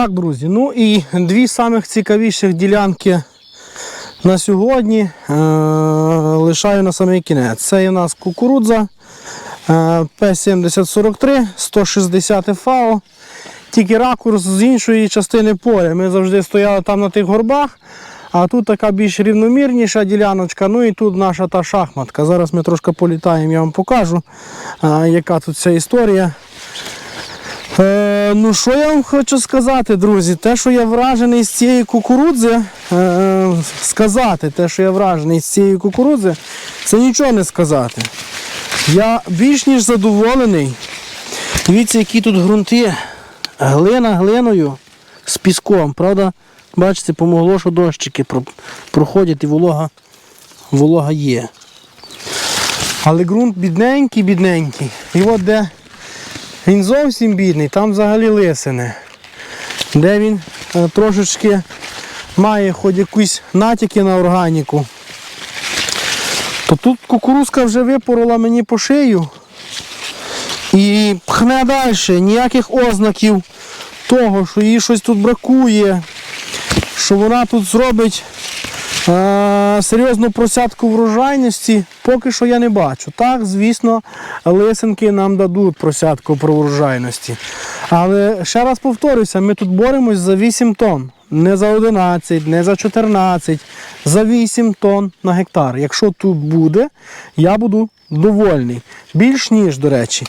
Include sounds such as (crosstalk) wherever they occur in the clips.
Так, друзі, ну і дві самих цікавіших ділянки на сьогодні е- лишаю на самий кінець. Це у нас кукурудза е- P7043, 160 ФАО. Тільки ракурс з іншої частини поля. Ми завжди стояли там на тих горбах, а тут така більш рівномірніша діляночка. Ну і тут наша та шахматка. Зараз ми трошки політаємо, я вам покажу, е- яка тут ця історія. Е, ну, що я вам хочу сказати, друзі? Те, що я вражений з цієї кукурудзи, е, сказати, те, що я вражений з цієї кукурудзи, це нічого не сказати. Я більш ніж задоволений. Дивіться, які тут ґрунти. Глина глиною з піском. Правда, бачите, помогло, що дощики проходять і волога, волога є. Але ґрунт бідненький, бідненький. І от де він зовсім бідний, там взагалі лисини. Де він е, трошечки має хоч якісь натяки на органіку. То тут кукурузка вже випорола мені по шию і пхне далі. Ніяких ознаків того, що їй щось тут бракує, що вона тут зробить е, серйозну просядку врожайності, поки що я не бачу. Так, звісно, лисинки нам дадуть просядку про врожайності. Але ще раз повторюся, ми тут боремось за 8 тонн. Не за 11, не за 14, за 8 тонн на гектар. Якщо тут буде, я буду довольний. Більш ніж, до речі.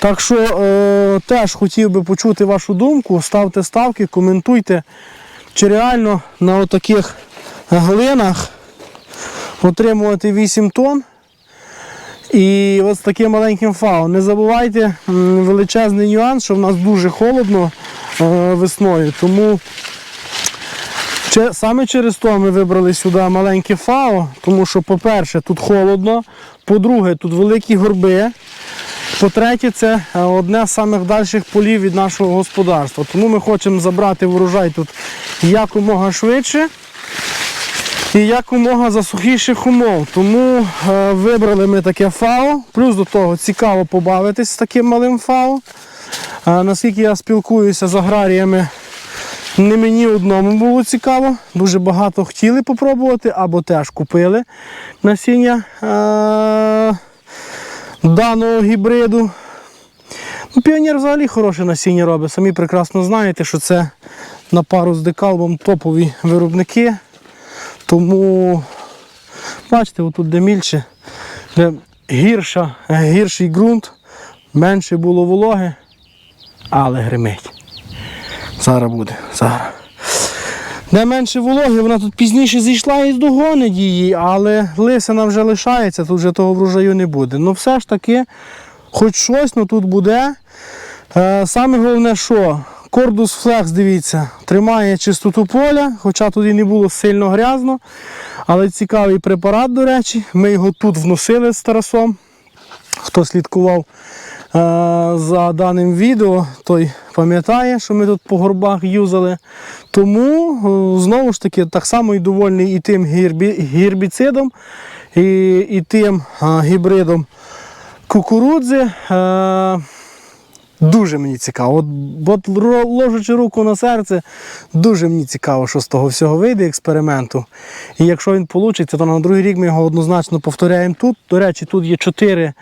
Так що е, теж хотів би почути вашу думку. Ставте ставки, коментуйте, чи реально на отаких глинах отримувати 8 тонн. І з таким маленьким фау. Не забувайте величезний нюанс, що в нас дуже холодно е, весною. Тому саме через то ми вибрали сюди маленьке фао, тому що, по-перше, тут холодно, по-друге, тут великі горби. По-третє, це е, одне з самих дальших полів від нашого господарства. Тому ми хочемо забрати врожай тут якомога швидше і якомога за сухіших умов. Тому е, вибрали ми таке фао. Плюс до того цікаво побавитись з таким малим фао. Е, наскільки я спілкуюся з аграріями, не мені одному було цікаво. Дуже багато хотіли попробувати або теж купили насіння е, даного гібриду. Ну, Піонер взагалі хороше насіння робить. Самі прекрасно знаєте, що це на пару з декалбом топові виробники. Тому, бачите, отут де мільче, де гірша, гірший ґрунт, менше було вологи, але гримить. Зараз буде, зараз. Де менше вологи, вона тут пізніше зійшла і здогонить її, але лисина вже лишається, тут вже того врожаю не буде. Ну все ж таки, хоч щось ну, тут буде. Е, саме головне, що Кордус Flex, дивіться, тримає чистоту поля, хоча тут і не було сильно грязно. Але цікавий препарат, до речі. Ми його тут вносили з Тарасом. Хто слідкував е, за даним відео, той пам'ятає, що ми тут по горбах юзали. Тому е, знову ж таки так само і довольний і тим гірбі- гербіцидом, і, і тим е, гібридом кукурудзи. Дуже мені цікаво. От, от ложачи руку на серце, дуже мені цікаво, що з того всього вийде експерименту. І якщо він вийде, то на другий рік ми його однозначно повторяємо тут. До речі, тут є чотири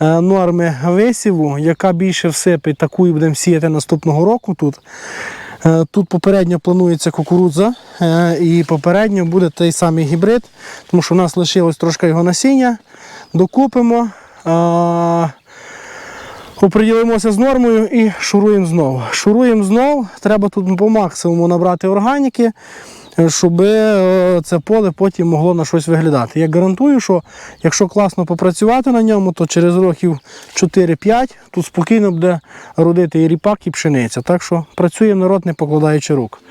е, норми висіву, яка більше всипить, таку і будемо сіяти наступного року тут. Е, Тут попередньо планується кукурудза е, і попередньо буде той самий гібрид, тому що в нас лишилось трошки його насіння. Докупимо. Оприділимося з нормою і шуруємо знову. Шуруємо знову, треба тут по максимуму набрати органіки, е, щоб е, це поле потім могло на щось виглядати. Я гарантую, що якщо класно попрацювати на ньому, то через років 4-5 тут спокійно буде родити і ріпак, і пшениця. Так що працюємо народ, не покладаючи рук.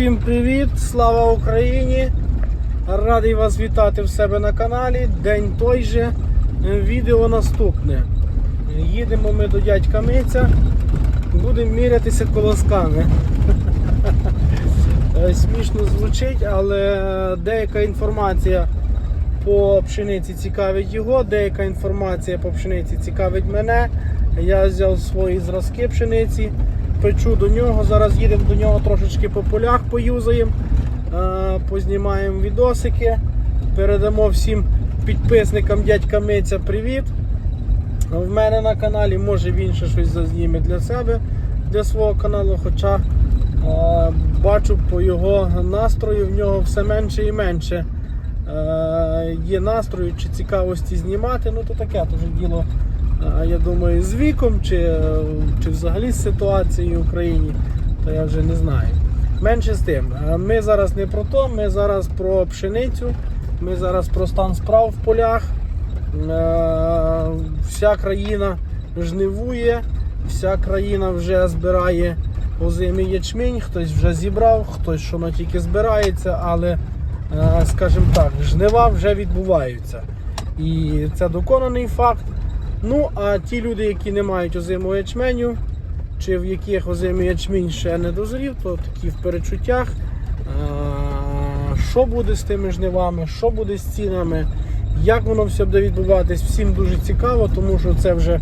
Усім привіт! Слава Україні! Радий вас вітати в себе на каналі. День той же. Відео наступне. Їдемо ми до дядька Миця. Будемо мірятися колосками. (laughs) Е, Смішно звучить, але деяка інформація по пшениці цікавить його, деяка інформація по пшениці цікавить мене. Я взяв свої зразки пшениці, печу до нього. Зараз їдемо до нього трошечки по полях поюзаємо, е, познімаємо відосики, передамо всім підписникам дядька Миця привіт. В мене на каналі, може він ще щось зазніме для себе, для свого каналу, хоча е, бачу по його настрою, в нього все менше і менше е, є настрою чи цікавості знімати. Ну то таке то вже діло, я думаю, з віком чи, е, чи взагалі з ситуацією в Україні, то я вже не знаю. Менше з тим, Е, ми зараз не про то, ми зараз про пшеницю, ми зараз про стан справ в полях. Е, Вся країна жнивує, вся країна вже збирає озимий ячмінь, хтось вже зібрав, хтось що на тільки збирається, але, скажімо так, жнива вже відбуваються. І це доконаний факт. Ну, а ті люди, які не мають озимого ячменю, чи в яких озимий ячмінь ще не дозрів, то такі в перечуттях. Е, Що буде з тими жнивами, що буде з цінами, як воно все буде відбуватись, всім дуже цікаво, тому що це вже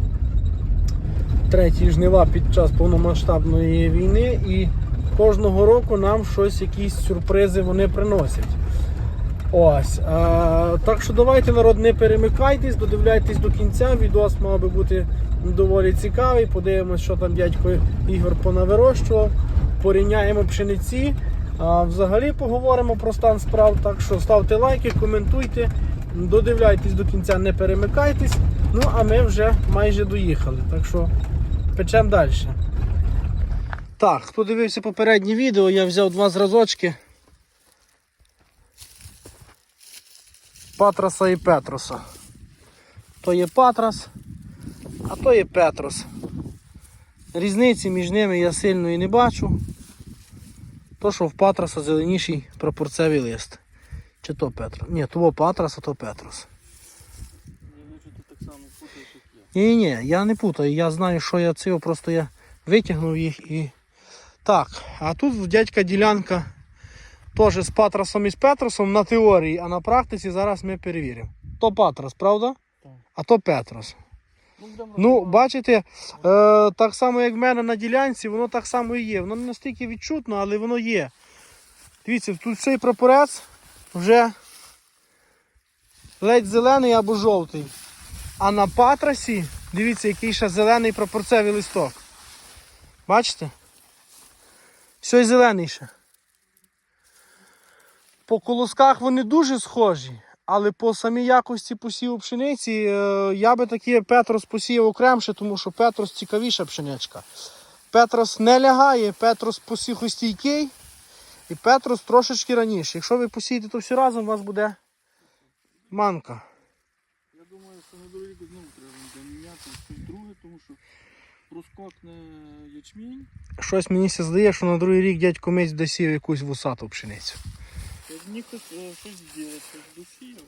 треті жнива під час повномасштабної війни, і кожного року нам щось, якісь сюрпризи вони приносять. Ось. А, так що давайте, народ, не перемикайтесь, додивляйтесь до кінця. Відос мав би бути доволі цікавий. Подивимось, що там дядько Ігор понавирощував. Порівняємо пшениці. А, взагалі поговоримо про стан справ. Так що ставте лайки, коментуйте, додивляйтесь до кінця, не перемикайтесь. Ну, а ми вже майже доїхали. Так що печемо далі. Так, хто дивився попереднє відео, я взяв два зразочки. Патраса і Петроса. То є Патрас, а то є Петрос. Різниці між ними я сильної не бачу. То, що в Патраса зеленіший прапорцевий лист. Чи то Петрос? Ні, то Патрас, а то Петрос. Ні, ні, я не путаю, я знаю, що я цього, просто я витягнув їх і. Так, а тут в дядька ділянка теж з Патрасом і з Петросом на теорії, а на практиці зараз ми перевіримо. То Патрос, правда? Так. А то Петрос. Ну, Ну, бачите, е, так само, як в мене на ділянці, воно так само і є. Воно не настільки відчутно, але воно є. Дивіться, тут цей прапорець вже ледь зелений або жовтий. А на патрасі, дивіться, який ще зелений прапорцевий листок. Бачите? Все зелений ще. По колосках вони дуже схожі, але по самій якості посіву пшениці е, я би такі Петрос посіяв окремше, тому що Петрос цікавіша пшеничка. Петрос не лягає, Петрос посіхостійкий і Петрос трошечки раніше. Якщо ви посієте то все разом, у вас буде манка. Я думаю, що на другий рік знову треба буде міняти щось друге, тому що розкокне ячмінь. Щось мені ся здає, що на другий рік дядько Мець досіяв якусь вусату пшеницю. Мені е, щось щось.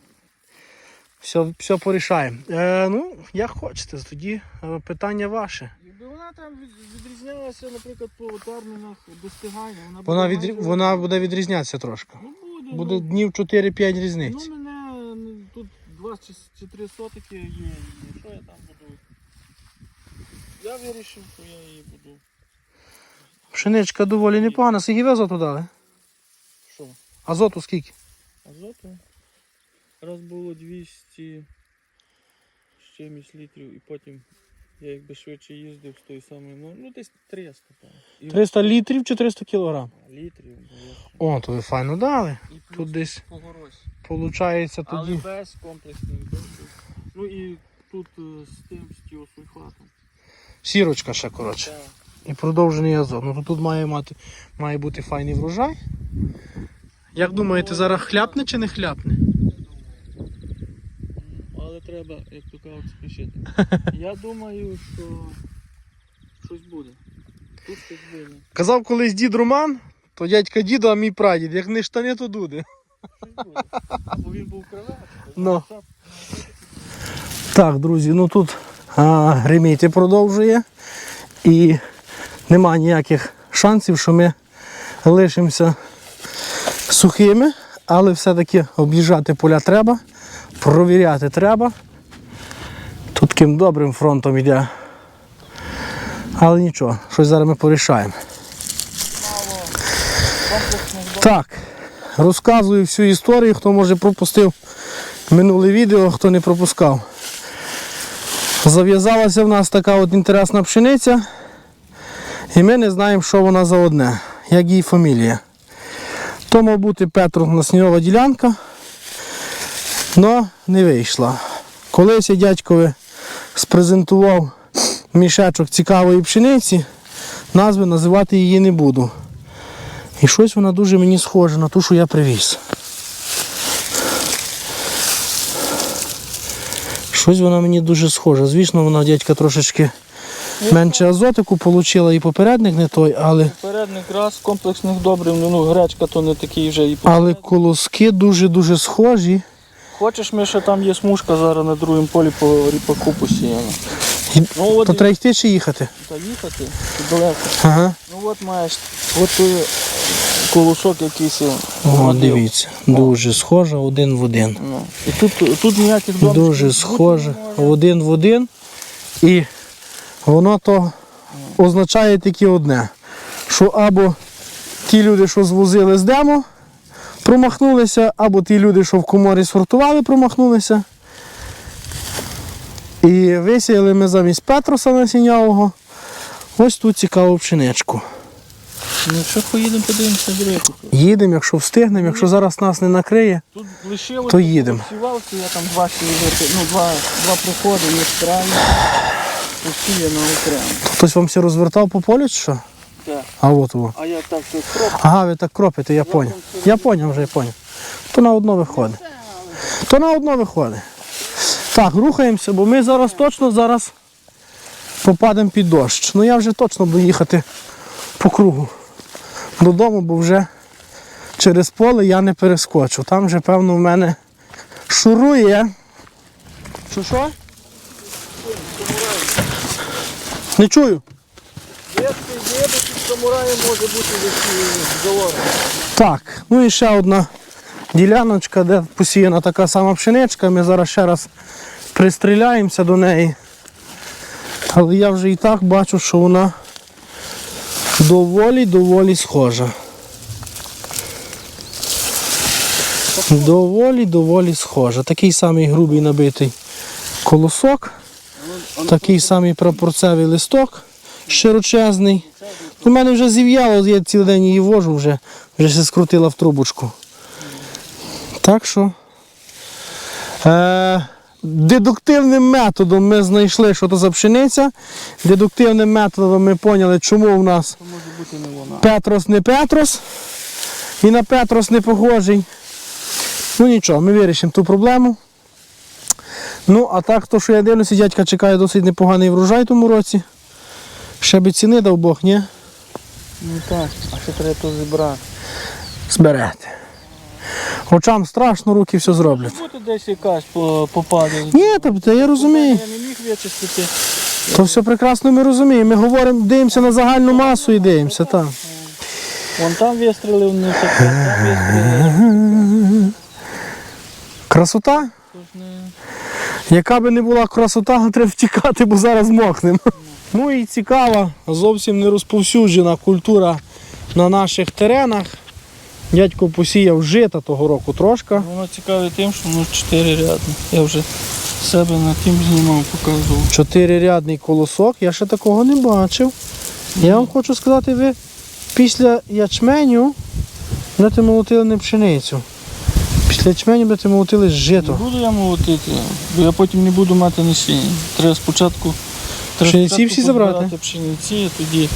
Все, все порішаємо. Е, ну, як хочете, тоді е, питання ваше. Якби вона там від- відрізнялася, наприклад, по термінах достигання, вона, Вона, буде відрі... вона буде відрізнятися трошки. Ну, буде. Буде ну, днів 4-5 різниць. Ну, мене тут два чи, чи три сотики є. Що я там буду? Я вирішив, що я її буду. Пшеничка доволі непогана. Скільки дали? Що? Азоту скільки? Азоту. Раз було 200 з чимось літрів, і потім я якби швидше їздив з тої самої, ну, ну десь 300 там. І 300 літрів чи 300 кілограм? літрів було. О, то ви файно дали. І плюс Тут десь по горосі. виходить Але без комплексних. Ну і тут е, з тим з тіосульфатом. Сірочка ще коротше. Так. І продовжений азот. Ну то тут має мати має бути файний врожай. Як думаєте, зараз хляпне чи не хляпне? Але треба, як то кажуть, спішити. (laughs) Я думаю, що щось буде. Тут щось буде. Казав колись дід Роман, То дядька діду, а мій прадід. Як не штани, то дуди. Або він був кривий. Ну. Так, друзі, ну тут а, гриміти продовжує. І нема ніяких шансів, що ми лишимося сухими, але все-таки об'їжджати поля треба, провіряти треба. Тут таким добрим фронтом йде. Але нічого, щось зараз ми порішаємо. Так, розказую всю історію, хто може пропустив минуле відео, хто не пропускав. Зав'язалася в нас така от інтересна пшениця, і ми не знаємо, що вона за одне, як її фамілія. То мав бути Петру ділянка, але не вийшла. Колись я дядькові спрезентував мішечок цікавої пшениці, назви називати її не буду. І щось вона дуже мені схожа на ту, що я привіз. Щось вона мені дуже схожа. Звісно, вона дядька трошечки менше азотику отримала і попередник не той, але, Передник раз, комплексних добрив, ну гречка то не такий вже і але колоски дуже-дуже схожі. Хочеш, ми ще там є смужка зараз на другому полі по ріпаку посіяно. І- Ну от То треба йти чи їхати? та їхати чи далеко. Ага. Ну от маєш, от той колосок якийсь. О, вродив. дивіться, дуже схожа один в один. Ну. І тут, тут ніяких домішків Дуже схоже один в один. І воно то означає тільки одне, що або ті люди, що звозили з демо, промахнулися, або ті люди, що в коморі сортували, промахнулися. І висіяли ми замість Петроса насіннявого ось ту цікаву пшеничку. Ну що поїдемо, подивимося дреку. Їдемо, якщо встигнемо, якщо зараз нас не накриє. Тут лишилося, То їдемо. Я там два ну два, два проходи, є крайні, посіяно окремо. Хтось вам все розвертав по полю чи що? Так. А от во. А я так що кроп. Ага, ви так кропите, я поняв. Я поняв вже, я поняв. То на одно виходить. То на одно виходить. Так, рухаємося, бо ми зараз точно зараз попадемо під дощ. Ну я вже точно буду їхати по кругу додому, бо вже через поле я не перескочу. Там вже, певно, в мене шурує. Що що? Не чую. Якщо є, то самураєм може бути залога. Так, ну і ще одна діляночка, де посіяна така сама пшеничка. Ми зараз ще раз пристріляємося до неї. Але я вже і так бачу, що вона доволі-доволі схожа. Доволі-доволі схожа. Такий самий грубий набитий колосок, такий самий прапорцевий листок широчезний. У мене вже зів'яло, я цілий день її вожу вже, вже все скрутила в трубочку. Так що е, дедуктивним методом ми знайшли, що то за пшениця. Дедуктивним методом ми поняли, чому в нас. Петрос не Петрос. І на Петрос не похожий. Ну нічого, ми вирішимо ту проблему. Ну, а так, то, що я дивлюся, дядька чекає досить непоганий врожай тому році. Ще би ціни дав Бог, ні? Ну так, а ще треба то зібрати. Зберете. Очам страшно, руки все зроблять. Бути десь якась попаде. Ні, тобто я розумію. Я не міг вичистити. То все прекрасно ми розуміємо. Ми говоримо, дивимося на загальну масу і дивимося, так. Вон там вистрілив, не так, там вистрілив. Красота? Яка би не була красота, (laughs) треба втікати, бо зараз мокнемо. Ну і цікава, зовсім не розповсюджена культура на наших теренах. Дядько посіяв жита того року трошки. Воно цікаве тим, що воно чотири рядні. Я вже себе на тим знімав, показував. Чотирирядний колосок, я ще такого не бачив. Я вам хочу сказати, ви після ячменю будете молотили не пшеницю. Після ячменю будете молотили Не жито. буду я молотити, бо я потім не буду мати насіння. Треба спочатку треба Пшениці спочатку всі забрати? позбирати Пшениці, а тоді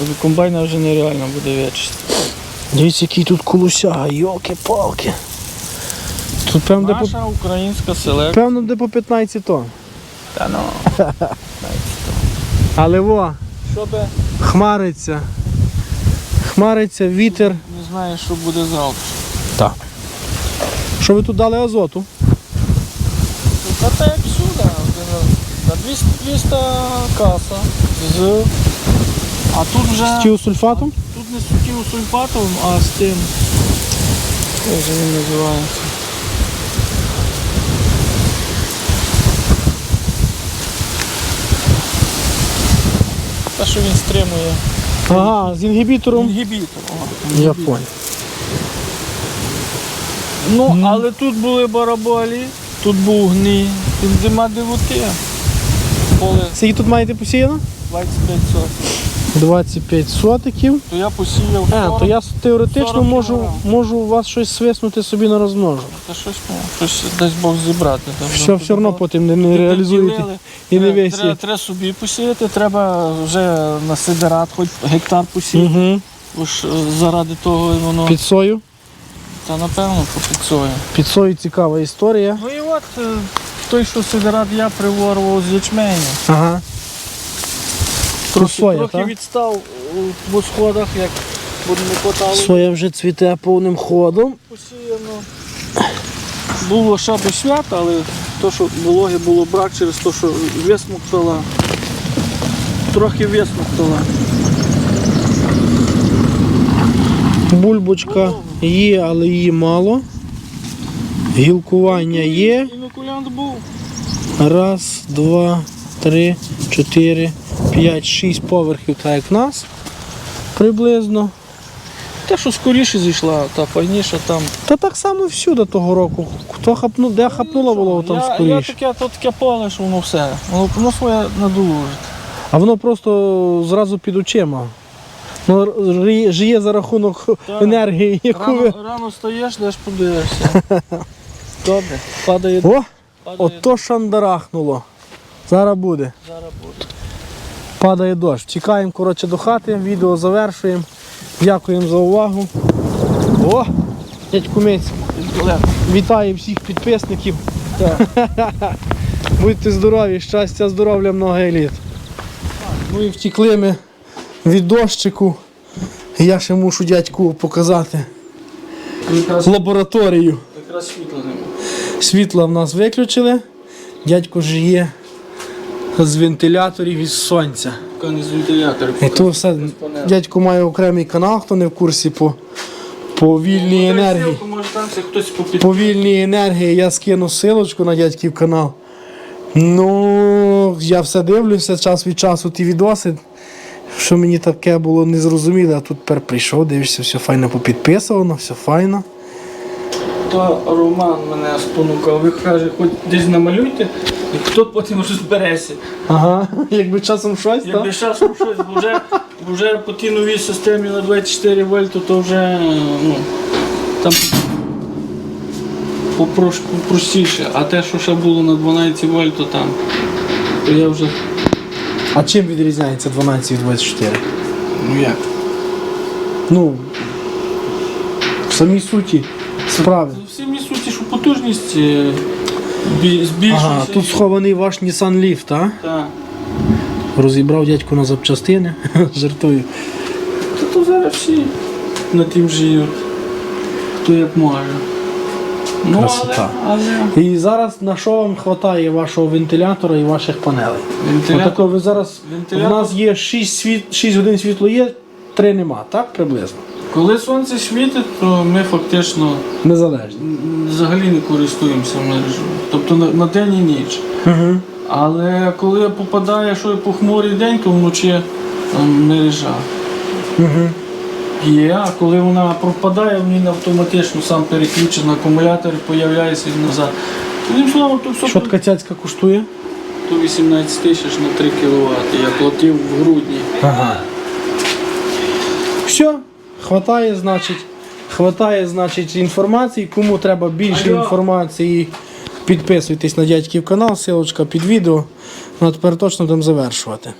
бо комбайна вже нереально буде вичистити. Дивіться, який тут колосяга, йолки-палки. Тут певно, де по, Наша українська селекція. певно, де по 15 тонн. Та ну. (laughs) Але во, Що би хмариться. Хмариться, вітер. Не знаю, що буде завтра. Так. Що ви тут дали азоту? Та так як сюди, на 200, 200 каса з. А тут вже З тіосульфатом? тут не з сульфатом, а з тим. Як же він називається? Та що він стримує. Ага, з інгібітором. Інгібітор. о, Я понял. Ну, але тут були бараболі, тут був гній, тут зима дивоти. Поле Скільки тут маєте посіяно? 25 сотень. 25 сотиків. То я посіяв А, 40, то я теоретично 40 можу, кілограм. можу у вас щось свиснути собі на розмножу. Та щось, ну, щось дасть Бог зібрати. Там, Все, ну, все одно потім не, не реалізуєте. І не Треба- Треба, треба собі посіяти, треба вже на сидерат, хоч гектар посіяти. Угу. Бо ж е, заради того воно. Під сою. Та напевно, що під сою. Цікава історія. Ну і от е, той, що сидерат я приворував з ячменю. Ага. Трохи, соя, трохи так? відстав по сходах, як буде не хватало. Соя вже цвіте повним ходом. Посіяно. Було ще до свята, але то, що вологи було брак через те, що висмоктала. Трохи висмоктала. Бульбочка є, але її мало. Гілкування є. Інокулянт був. Раз, два, три, чотири, п'ять, шість поверхів, так як в нас. Приблизно. Те, що скоріше зійшла, та файніша там. Та так само всюди того року. Хто хапнув, де хапнуло було, там я, я скоріше. таке, то таке поле, що воно все. Воно, воно своє надолужить. А воно просто зразу під очима. Ну, жиє за рахунок Так. енергії, яку ви. Рано, рано стаєш, десь подивишся. (laughs) Добре, падає, О! Ото шандарахнуло. Зараз буде. зараз буде. Падає дощ. Чекаємо коротше, до хати, відео завершуємо. Дякуємо за увагу. О! Дядьку Мець, вітаю всіх підписників. (laughs) Будьте здорові, щастя, здоров'я, много еліт. Ну і втікли ми від дощику. Я ще мушу дядьку показати Якраз, лабораторію. якраз світла немає. Світло в нас виключили. Дядько ж є з вентиляторів із сонця. Поки не з вентиляторів. І то все. Дядько має окремий канал, хто не в курсі по, по вільній енергії. Хтось попід... По вільній енергії я скину силочку на дядьків канал. Ну, я все дивлюся час від часу ті відоси. Що мені таке було незрозуміле, а тут тепер прийшов, дивишся, все файно попідписувано, все файно. То Роман мене спонукав. Ви каже, хоч десь намалюйте, і хто потім розбереться. Ага, (laughs) якби часом щось, Якби так? часом щось, бо вже, бо вже по тій новій системі на 24 вольту, то вже ну, там попрош- простіше. А те, що ще було на 12 вольт, то там, то я вже, А чим відрізняється 12 від 24? ну як? Ну, в самій суті справи. Всі мені суті, що потужність е, бі- збільшується. Ага, тут схований ваш Nissan Leaf, так? Так. Розібрав дядьку на запчастини, (laughs) жартую. Та то зараз всі на тим живуть. Хто як може. Ну, Красота. але, але І зараз на що вам вистачає вашого вентилятора і ваших панелей? вентилятор, Отако ви зараз Вентилятор. у нас є 6, світ, 6 годин світло є, 3 нема, так приблизно? коли сонце світить, то ми фактично Незалежно. м, взагалі не користуємося мережею. Тобто на, на день і ніч. Угу. Але коли попадає що і похмурий день, то вночі мережа Угу. Є. А коли вона пропадає, він автоматично сам переключений акумулятор, появляється і назад. Одним словом, то все Що така цяцька коштує? То 18 тисяч на 3 кВт. Я платив в грудні. Ага. Все, хватає, значить. Хватає, значить, інформації. Кому треба більше Алло. інформації, підписуйтесь на дядьків канал, силочка під відео. Ну а тепер точно будемо завершувати.